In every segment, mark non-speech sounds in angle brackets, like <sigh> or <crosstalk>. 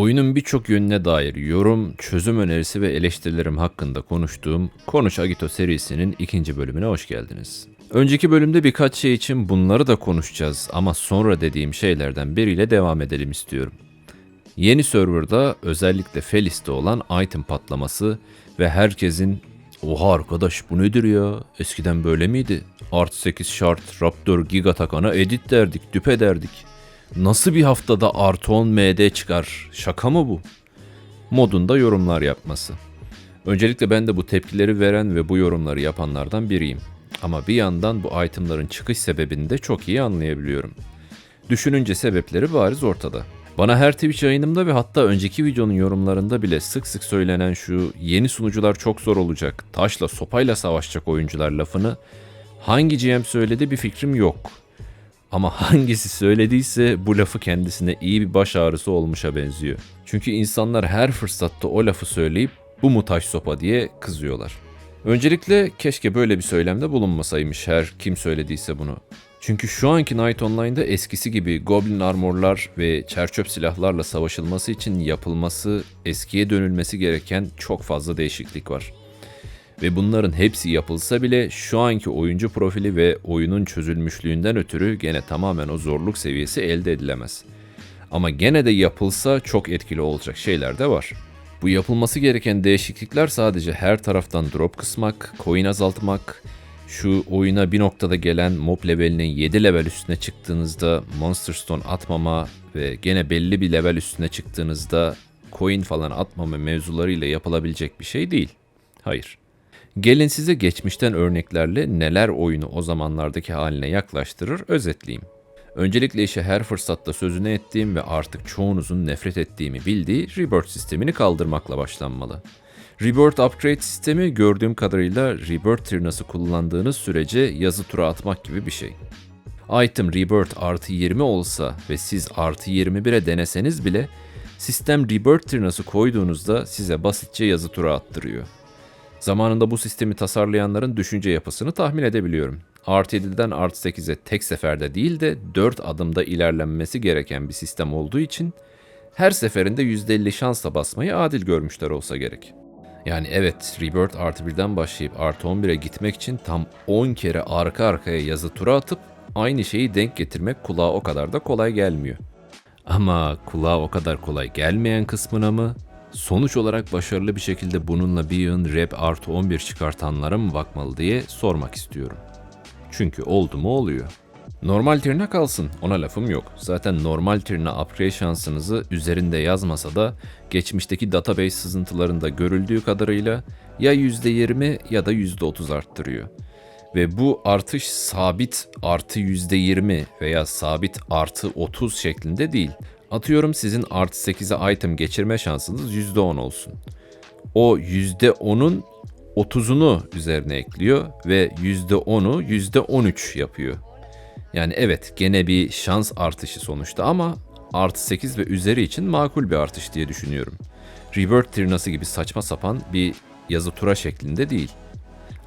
Oyunun birçok yönüne dair yorum, çözüm önerisi ve eleştirilerim hakkında konuştuğum Konuş Agito serisinin ikinci bölümüne hoş geldiniz. Önceki bölümde birkaç şey için bunları da konuşacağız ama sonra dediğim şeylerden biriyle devam edelim istiyorum. Yeni serverda özellikle Felis'te olan item patlaması ve herkesin Oha arkadaş bu nedir ya? Eskiden böyle miydi? Art 8 şart, Raptor, Giga takana edit derdik, düpe derdik. Nasıl bir haftada artı 10 MD çıkar? Şaka mı bu? Modunda yorumlar yapması. Öncelikle ben de bu tepkileri veren ve bu yorumları yapanlardan biriyim. Ama bir yandan bu itemların çıkış sebebini de çok iyi anlayabiliyorum. Düşününce sebepleri bariz ortada. Bana her Twitch yayınımda ve hatta önceki videonun yorumlarında bile sık sık söylenen şu yeni sunucular çok zor olacak, taşla sopayla savaşacak oyuncular lafını hangi GM söyledi bir fikrim yok. Ama <laughs> hangisi söylediyse bu lafı kendisine iyi bir baş ağrısı olmuşa benziyor. Çünkü insanlar her fırsatta o lafı söyleyip bu mu taş sopa diye kızıyorlar. Öncelikle keşke böyle bir söylemde bulunmasaymış her kim söylediyse bunu. Çünkü şu anki Night Online'da eskisi gibi Goblin armorlar ve çerçöp silahlarla savaşılması için yapılması, eskiye dönülmesi gereken çok fazla değişiklik var. Ve bunların hepsi yapılsa bile şu anki oyuncu profili ve oyunun çözülmüşlüğünden ötürü gene tamamen o zorluk seviyesi elde edilemez. Ama gene de yapılsa çok etkili olacak şeyler de var. Bu yapılması gereken değişiklikler sadece her taraftan drop kısmak, coin azaltmak, şu oyuna bir noktada gelen mob levelinin 7 level üstüne çıktığınızda Monster Stone atmama ve gene belli bir level üstüne çıktığınızda coin falan atmama mevzularıyla yapılabilecek bir şey değil. Hayır. Gelin size geçmişten örneklerle neler oyunu o zamanlardaki haline yaklaştırır özetleyeyim. Öncelikle işe her fırsatta sözüne ettiğim ve artık çoğunuzun nefret ettiğimi bildiği Rebirth sistemini kaldırmakla başlanmalı. Rebirth Upgrade sistemi gördüğüm kadarıyla Rebirth tırnası kullandığınız sürece yazı tura atmak gibi bir şey. Item Rebirth artı 20 olsa ve siz artı 21'e deneseniz bile sistem Rebirth tırnası koyduğunuzda size basitçe yazı tura attırıyor. Zamanında bu sistemi tasarlayanların düşünce yapısını tahmin edebiliyorum. Artı 7'den artı 8'e tek seferde değil de 4 adımda ilerlenmesi gereken bir sistem olduğu için her seferinde %50 şansla basmayı adil görmüşler olsa gerek. Yani evet Rebirth artı 1'den başlayıp artı 11'e gitmek için tam 10 kere arka arkaya yazı tura atıp aynı şeyi denk getirmek kulağa o kadar da kolay gelmiyor. Ama kulağa o kadar kolay gelmeyen kısmına mı sonuç olarak başarılı bir şekilde bununla bir yığın rap artı 11 çıkartanlara mı bakmalı diye sormak istiyorum. Çünkü oldu mu oluyor. Normal tirine kalsın ona lafım yok. Zaten normal tirine upgrade şansınızı üzerinde yazmasa da geçmişteki database sızıntılarında görüldüğü kadarıyla ya %20 ya da %30 arttırıyor. Ve bu artış sabit artı %20 veya sabit artı 30 şeklinde değil. Atıyorum sizin artı 8'e item geçirme şansınız %10 olsun. O %10'un 30'unu üzerine ekliyor ve %10'u %13 yapıyor. Yani evet gene bir şans artışı sonuçta ama artı 8 ve üzeri için makul bir artış diye düşünüyorum. Rebirth tırnası gibi saçma sapan bir yazı tura şeklinde değil.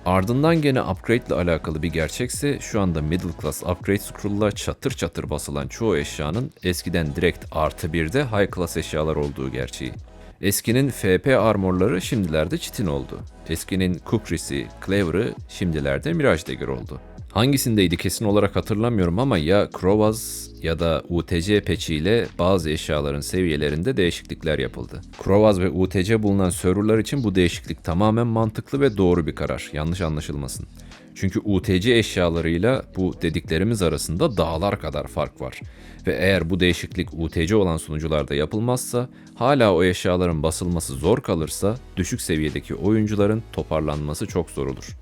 Ardından gene upgrade ile alakalı bir gerçekse şu anda middle class upgrade scroll'la çatır çatır basılan çoğu eşyanın eskiden direkt artı 1'de high class eşyalar olduğu gerçeği. Eskinin FP armorları şimdilerde çitin oldu. Eskinin Kukris'i, Cleaver'ı şimdilerde Mirage Dagger oldu. Hangisindeydi kesin olarak hatırlamıyorum ama ya Krovaz ya da UTC ile bazı eşyaların seviyelerinde değişiklikler yapıldı. Krovaz ve UTC bulunan serverlar için bu değişiklik tamamen mantıklı ve doğru bir karar. Yanlış anlaşılmasın. Çünkü UTC eşyalarıyla bu dediklerimiz arasında dağlar kadar fark var. Ve eğer bu değişiklik UTC olan sunucularda yapılmazsa, hala o eşyaların basılması zor kalırsa düşük seviyedeki oyuncuların toparlanması çok zor olur.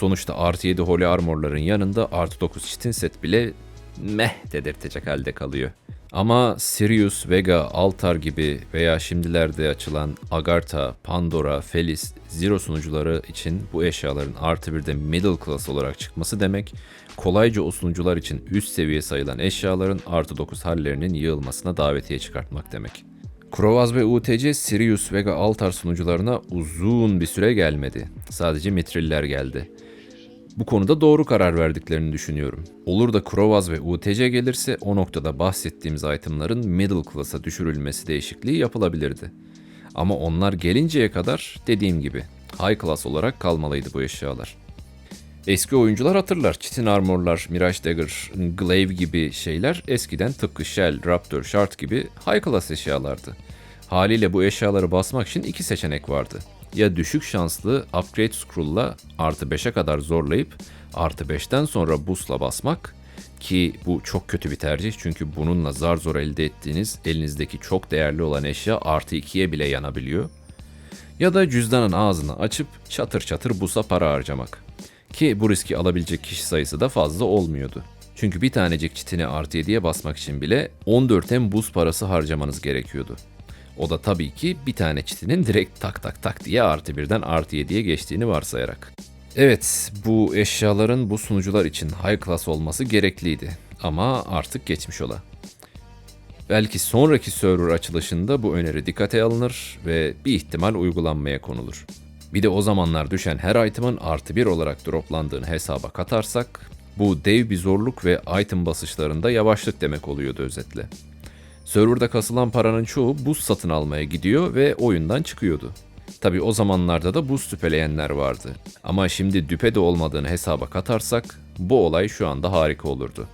Sonuçta artı 7 Holy Armor'ların yanında artı 9 Chitin set bile meh dedirtecek halde kalıyor. Ama Sirius, Vega, Altar gibi veya şimdilerde açılan Agartha, Pandora, Felis, Zero sunucuları için bu eşyaların artı bir de middle class olarak çıkması demek, kolayca o sunucular için üst seviye sayılan eşyaların artı 9 hallerinin yığılmasına davetiye çıkartmak demek. Krovaz ve UTC Sirius Vega Altar sunucularına uzun bir süre gelmedi. Sadece Mitriller geldi. Bu konuda doğru karar verdiklerini düşünüyorum. Olur da Krovaz ve UTC gelirse o noktada bahsettiğimiz itemların middle class'a düşürülmesi değişikliği yapılabilirdi. Ama onlar gelinceye kadar dediğim gibi high class olarak kalmalıydı bu eşyalar. Eski oyuncular hatırlar. Chitin Armor'lar, Mirage Dagger, Glaive gibi şeyler eskiden tıpkı Shell, Raptor, Shard gibi high class eşyalardı. Haliyle bu eşyaları basmak için iki seçenek vardı. Ya düşük şanslı Upgrade Scroll'la artı 5'e kadar zorlayıp artı 5'ten sonra boost'la basmak ki bu çok kötü bir tercih çünkü bununla zar zor elde ettiğiniz elinizdeki çok değerli olan eşya artı 2'ye bile yanabiliyor. Ya da cüzdanın ağzını açıp çatır çatır busa para harcamak. Ki bu riski alabilecek kişi sayısı da fazla olmuyordu. Çünkü bir tanecik çitini artı 7'ye basmak için bile 14 hem buz parası harcamanız gerekiyordu. O da tabii ki bir tane çitinin direkt tak tak tak diye artı birden artı 7'ye geçtiğini varsayarak. Evet, bu eşyaların bu sunucular için high class olması gerekliydi. Ama artık geçmiş ola. Belki sonraki server açılışında bu öneri dikkate alınır ve bir ihtimal uygulanmaya konulur. Bir de o zamanlar düşen her item'ın artı bir olarak droplandığını hesaba katarsak, bu dev bir zorluk ve item basışlarında yavaşlık demek oluyordu özetle. Serverda kasılan paranın çoğu buz satın almaya gidiyor ve oyundan çıkıyordu. Tabi o zamanlarda da buz tüpeleyenler vardı. Ama şimdi düpe de olmadığını hesaba katarsak bu olay şu anda harika olurdu.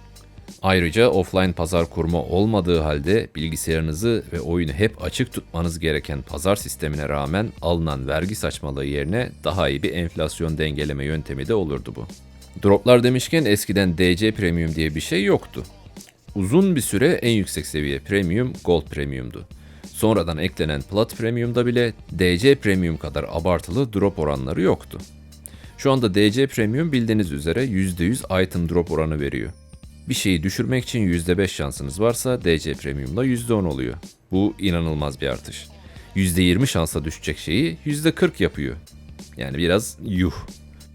Ayrıca offline pazar kurma olmadığı halde bilgisayarınızı ve oyunu hep açık tutmanız gereken pazar sistemine rağmen alınan vergi saçmalığı yerine daha iyi bir enflasyon dengeleme yöntemi de olurdu bu. Droplar demişken eskiden DC Premium diye bir şey yoktu. Uzun bir süre en yüksek seviye Premium Gold Premium'du. Sonradan eklenen Plat Premium'da bile DC Premium kadar abartılı drop oranları yoktu. Şu anda DC Premium bildiğiniz üzere %100 item drop oranı veriyor. Bir şeyi düşürmek için %5 şansınız varsa DC Premium'da %10 oluyor. Bu inanılmaz bir artış. %20 şansa düşecek şeyi %40 yapıyor. Yani biraz yuh.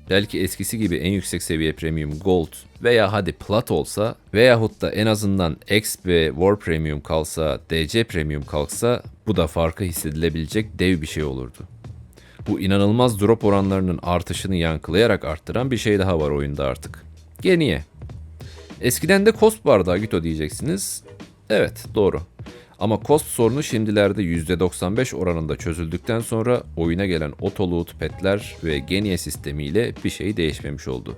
Belki eskisi gibi en yüksek seviye Premium Gold veya hadi Plat olsa veyahut da en azından X ve War Premium kalsa, DC Premium kalksa bu da farkı hissedilebilecek dev bir şey olurdu. Bu inanılmaz drop oranlarının artışını yankılayarak arttıran bir şey daha var oyunda artık. Geniye. Eskiden de cost vardı Agito diyeceksiniz. Evet doğru. Ama cost sorunu şimdilerde %95 oranında çözüldükten sonra oyuna gelen Autoloot petler ve Genie sistemiyle bir şey değişmemiş oldu.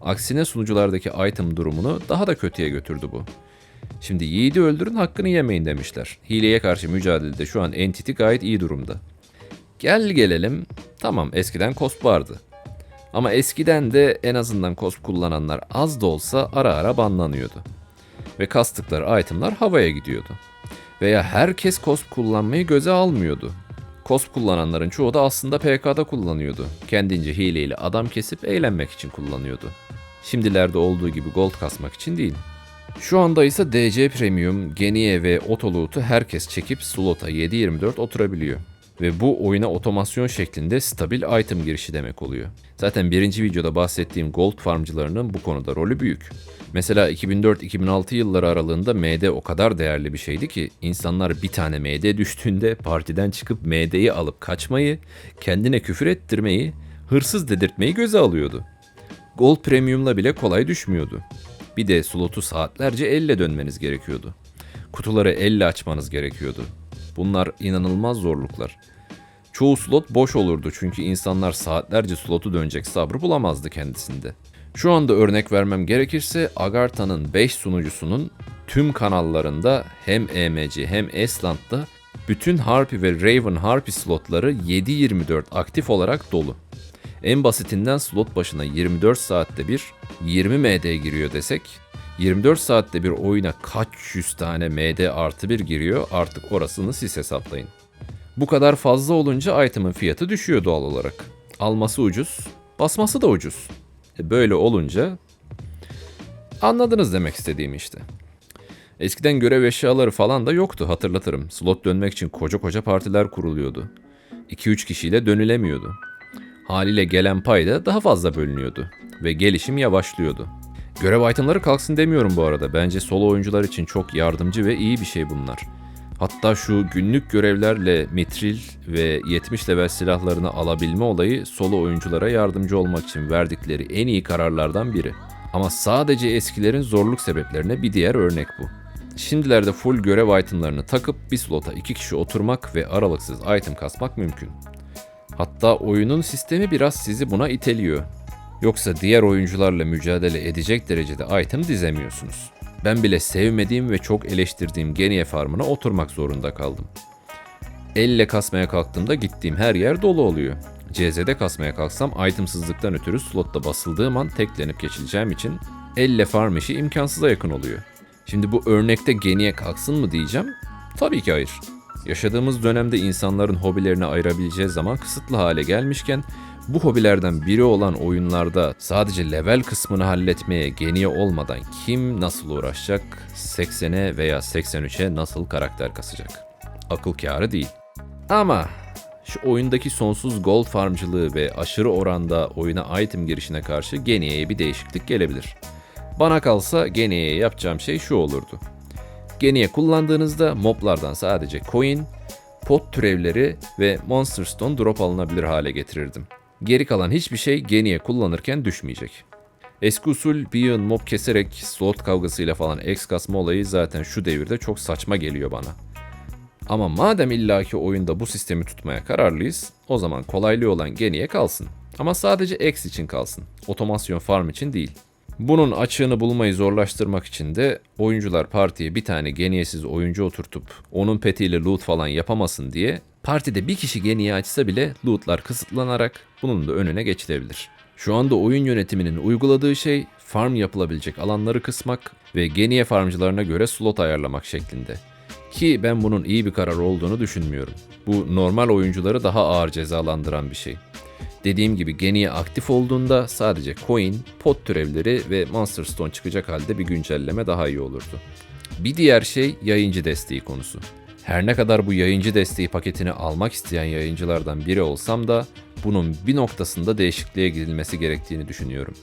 Aksine sunuculardaki item durumunu daha da kötüye götürdü bu. Şimdi yiğidi öldürün hakkını yemeyin demişler. Hileye karşı mücadelede şu an Entity gayet iyi durumda. Gel gelelim. Tamam eskiden cost vardı. Ama eskiden de en azından cosp kullananlar az da olsa ara ara banlanıyordu. Ve kastıkları itemlar havaya gidiyordu. Veya herkes cosp kullanmayı göze almıyordu. Cosp kullananların çoğu da aslında PK'da kullanıyordu. Kendince hileyle adam kesip eğlenmek için kullanıyordu. Şimdilerde olduğu gibi gold kasmak için değil. Şu anda ise DC Premium, Genie ve Autoloot'u herkes çekip slota 7-24 oturabiliyor. Ve bu oyuna otomasyon şeklinde stabil item girişi demek oluyor. Zaten birinci videoda bahsettiğim gold farmcılarının bu konuda rolü büyük. Mesela 2004-2006 yılları aralığında MD o kadar değerli bir şeydi ki insanlar bir tane MD düştüğünde partiden çıkıp MD'yi alıp kaçmayı, kendine küfür ettirmeyi, hırsız dedirtmeyi göze alıyordu. Gold Premium'la bile kolay düşmüyordu. Bir de slotu saatlerce elle dönmeniz gerekiyordu. Kutuları elle açmanız gerekiyordu. Bunlar inanılmaz zorluklar. Çoğu slot boş olurdu çünkü insanlar saatlerce slotu dönecek sabrı bulamazdı kendisinde. Şu anda örnek vermem gerekirse Agartha'nın 5 sunucusunun tüm kanallarında hem EMC hem Esland'da bütün Harpy ve Raven Harpy slotları 7-24 aktif olarak dolu. En basitinden slot başına 24 saatte bir 20 MD giriyor desek 24 saatte bir oyuna kaç yüz tane MD artı bir giriyor artık orasını siz hesaplayın. Bu kadar fazla olunca item'ın fiyatı düşüyor doğal olarak. Alması ucuz, basması da ucuz. E böyle olunca anladınız demek istediğim işte. Eskiden görev eşyaları falan da yoktu hatırlatırım. Slot dönmek için koca koca partiler kuruluyordu. 2-3 kişiyle dönülemiyordu. Haliyle gelen pay da daha fazla bölünüyordu ve gelişim yavaşlıyordu. Görev itemları kalksın demiyorum bu arada. Bence solo oyuncular için çok yardımcı ve iyi bir şey bunlar. Hatta şu günlük görevlerle mitril ve 70 level silahlarını alabilme olayı solo oyunculara yardımcı olmak için verdikleri en iyi kararlardan biri. Ama sadece eskilerin zorluk sebeplerine bir diğer örnek bu. Şimdilerde full görev itemlarını takıp bir slota iki kişi oturmak ve aralıksız item kasmak mümkün. Hatta oyunun sistemi biraz sizi buna iteliyor. Yoksa diğer oyuncularla mücadele edecek derecede item dizemiyorsunuz. Ben bile sevmediğim ve çok eleştirdiğim Geniye farmına oturmak zorunda kaldım. Elle kasmaya kalktığımda gittiğim her yer dolu oluyor. CZ'de kasmaya kalksam itemsızlıktan ötürü slotta basıldığım an teklenip geçileceğim için elle farm işi imkansıza yakın oluyor. Şimdi bu örnekte geniye kalksın mı diyeceğim? Tabii ki hayır. Yaşadığımız dönemde insanların hobilerine ayırabileceği zaman kısıtlı hale gelmişken bu hobilerden biri olan oyunlarda sadece level kısmını halletmeye geniye olmadan kim nasıl uğraşacak, 80'e veya 83'e nasıl karakter kasacak? Akıl kârı değil. Ama şu oyundaki sonsuz gold farmcılığı ve aşırı oranda oyuna item girişine karşı Geniye'ye bir değişiklik gelebilir. Bana kalsa Geniye'ye yapacağım şey şu olurdu. Geniye kullandığınızda moblardan sadece coin, pot türevleri ve Monster Stone drop alınabilir hale getirirdim. Geri kalan hiçbir şey Geniye kullanırken düşmeyecek. Eski usul bir yığın mob keserek slot kavgasıyla falan X kasma olayı zaten şu devirde çok saçma geliyor bana. Ama madem illaki oyunda bu sistemi tutmaya kararlıyız, o zaman kolaylığı olan Geniye kalsın. Ama sadece X için kalsın. Otomasyon farm için değil. Bunun açığını bulmayı zorlaştırmak için de oyuncular partiye bir tane geniyesiz oyuncu oturtup onun petiyle loot falan yapamasın diye partide bir kişi geniye açsa bile lootlar kısıtlanarak bunun da önüne geçilebilir. Şu anda oyun yönetiminin uyguladığı şey farm yapılabilecek alanları kısmak ve geniye farmcılarına göre slot ayarlamak şeklinde. Ki ben bunun iyi bir karar olduğunu düşünmüyorum. Bu normal oyuncuları daha ağır cezalandıran bir şey. Dediğim gibi Geniye aktif olduğunda sadece coin, pot türevleri ve Monster Stone çıkacak halde bir güncelleme daha iyi olurdu. Bir diğer şey yayıncı desteği konusu. Her ne kadar bu yayıncı desteği paketini almak isteyen yayıncılardan biri olsam da bunun bir noktasında değişikliğe gidilmesi gerektiğini düşünüyorum.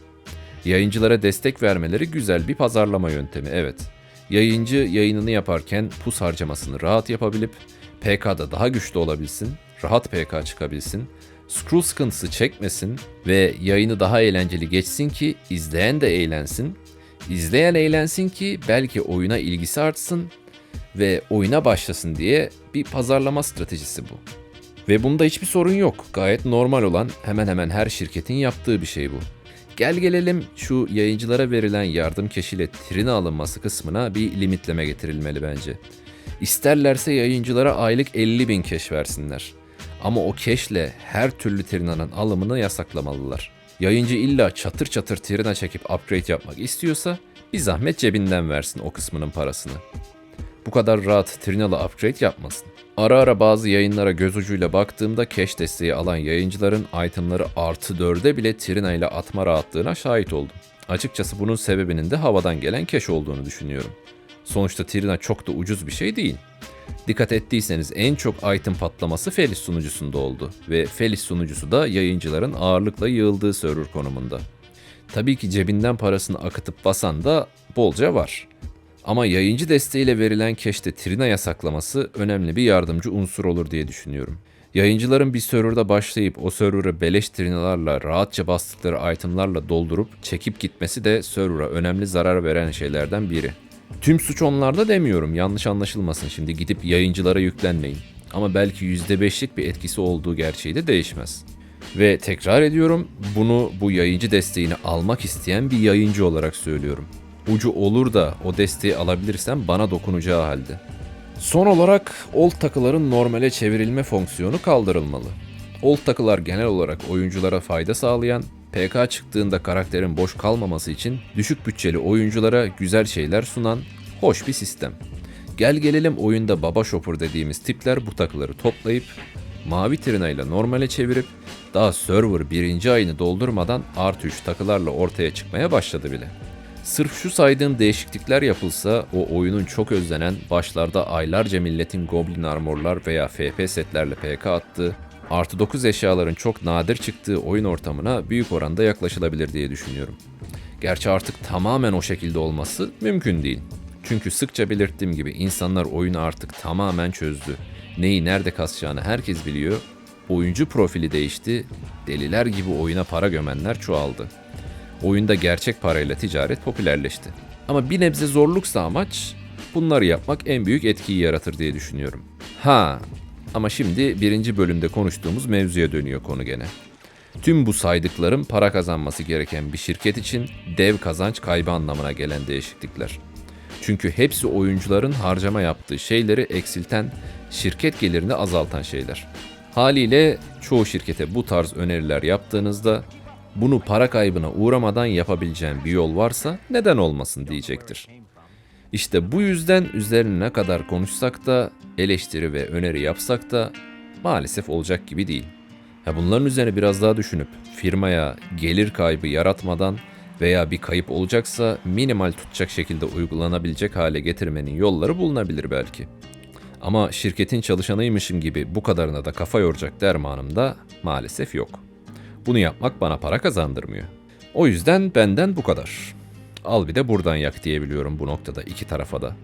Yayıncılara destek vermeleri güzel bir pazarlama yöntemi evet. Yayıncı yayınını yaparken pus harcamasını rahat yapabilip PK'da daha güçlü olabilsin, rahat PK çıkabilsin scroll sıkıntısı çekmesin ve yayını daha eğlenceli geçsin ki izleyen de eğlensin. İzleyen eğlensin ki belki oyuna ilgisi artsın ve oyuna başlasın diye bir pazarlama stratejisi bu. Ve bunda hiçbir sorun yok. Gayet normal olan hemen hemen her şirketin yaptığı bir şey bu. Gel gelelim şu yayıncılara verilen yardım keşiyle trine alınması kısmına bir limitleme getirilmeli bence. İsterlerse yayıncılara aylık 50 bin keş versinler. Ama o keşle her türlü Trina'nın alımını yasaklamalılar. Yayıncı illa çatır çatır Trina çekip upgrade yapmak istiyorsa bir zahmet cebinden versin o kısmının parasını. Bu kadar rahat Trina'lı upgrade yapmasın. Ara ara bazı yayınlara göz ucuyla baktığımda cash desteği alan yayıncıların itemları artı 4'e bile Trina ile atma rahatlığına şahit oldum. Açıkçası bunun sebebinin de havadan gelen cash olduğunu düşünüyorum. Sonuçta Trina çok da ucuz bir şey değil. Dikkat ettiyseniz en çok item patlaması Felis sunucusunda oldu ve Felis sunucusu da yayıncıların ağırlıkla yığıldığı server konumunda. Tabii ki cebinden parasını akıtıp basan da bolca var. Ama yayıncı desteğiyle verilen keşte Trina yasaklaması önemli bir yardımcı unsur olur diye düşünüyorum. Yayıncıların bir serverda başlayıp o server'ı beleş trinalarla rahatça bastıkları itemlarla doldurup çekip gitmesi de server'a önemli zarar veren şeylerden biri. Tüm suç onlarda demiyorum. Yanlış anlaşılmasın şimdi gidip yayıncılara yüklenmeyin. Ama belki %5'lik bir etkisi olduğu gerçeği de değişmez. Ve tekrar ediyorum bunu bu yayıncı desteğini almak isteyen bir yayıncı olarak söylüyorum. Ucu olur da o desteği alabilirsem bana dokunacağı halde. Son olarak old takıların normale çevrilme fonksiyonu kaldırılmalı. Old takılar genel olarak oyunculara fayda sağlayan PK çıktığında karakterin boş kalmaması için düşük bütçeli oyunculara güzel şeyler sunan hoş bir sistem. Gel gelelim oyunda baba shopper dediğimiz tipler bu takıları toplayıp mavi trinayla normale çevirip daha server birinci ayını doldurmadan artı 3 takılarla ortaya çıkmaya başladı bile. Sırf şu saydığım değişiklikler yapılsa o oyunun çok özlenen başlarda aylarca milletin goblin armorlar veya FP setlerle PK attığı artı 9 eşyaların çok nadir çıktığı oyun ortamına büyük oranda yaklaşılabilir diye düşünüyorum. Gerçi artık tamamen o şekilde olması mümkün değil. Çünkü sıkça belirttiğim gibi insanlar oyunu artık tamamen çözdü. Neyi nerede kasacağını herkes biliyor. Oyuncu profili değişti. Deliler gibi oyuna para gömenler çoğaldı. Oyunda gerçek parayla ticaret popülerleşti. Ama bir nebze zorluksa amaç bunları yapmak en büyük etkiyi yaratır diye düşünüyorum. Ha ama şimdi birinci bölümde konuştuğumuz mevzuya dönüyor konu gene. Tüm bu saydıklarım para kazanması gereken bir şirket için dev kazanç kaybı anlamına gelen değişiklikler. Çünkü hepsi oyuncuların harcama yaptığı şeyleri eksilten, şirket gelirini azaltan şeyler. Haliyle çoğu şirkete bu tarz öneriler yaptığınızda bunu para kaybına uğramadan yapabileceğin bir yol varsa neden olmasın diyecektir. İşte bu yüzden üzerine ne kadar konuşsak da, eleştiri ve öneri yapsak da maalesef olacak gibi değil. Ha bunların üzerine biraz daha düşünüp firmaya gelir kaybı yaratmadan veya bir kayıp olacaksa minimal tutacak şekilde uygulanabilecek hale getirmenin yolları bulunabilir belki. Ama şirketin çalışanıymışım gibi bu kadarına da kafa yoracak dermanım da maalesef yok. Bunu yapmak bana para kazandırmıyor. O yüzden benden bu kadar. Al bir de buradan yak diyebiliyorum bu noktada iki tarafa da.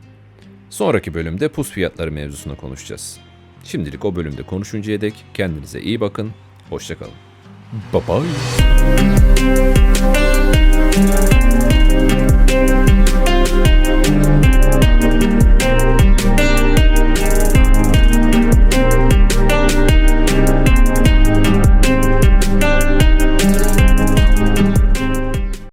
Sonraki bölümde pus fiyatları mevzusunu konuşacağız. Şimdilik o bölümde konuşuncaya dek kendinize iyi bakın. Hoşçakalın. Bye bye.